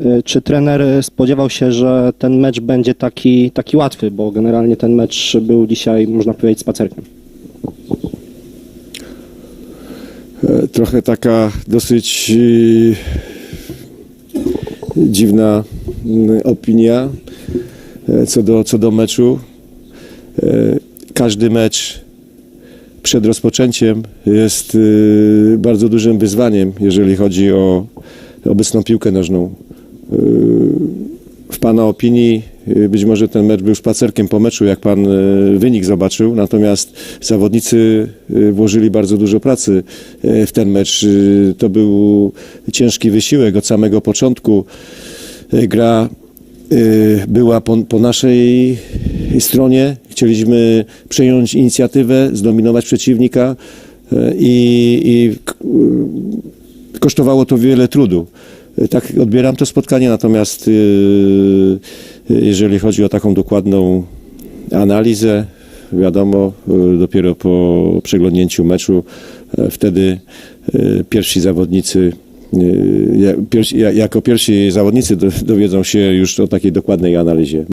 Y, Czy trener spodziewał się, że ten mecz będzie taki, taki łatwy, bo generalnie ten mecz był dzisiaj, można powiedzieć, spacerkiem? E, Trochę taka dosyć e, dziwna mm, opinia e, co do, co do meczu. E, Każdy mecz przed rozpoczęciem jest e, bardzo dużym wyzwaniem, jeżeli chodzi o obecną piłkę nożną. E, W Pana opinii e, być może ten mecz był spacerkiem po meczu, jak Pan e, wynik zobaczył, natomiast zawodnicy włożyli bardzo dużo pracy w ten mecz. To był ciężki wysiłek od samego początku. Gra była po, po naszej stronie. Chcieliśmy przejąć inicjatywę, zdominować przeciwnika i, i kosztowało to wiele trudu. E, Tak odbieram to spotkanie, natomiast e, jeżeli chodzi o taką dokładną analizę, wiadomo, e, dopiero po przeglądnięciu meczu e, wtedy e, pierwsi zawodnicy e, jako pierwsi zawodnicy do- dowiedzą się już o takiej dokładnej analizie.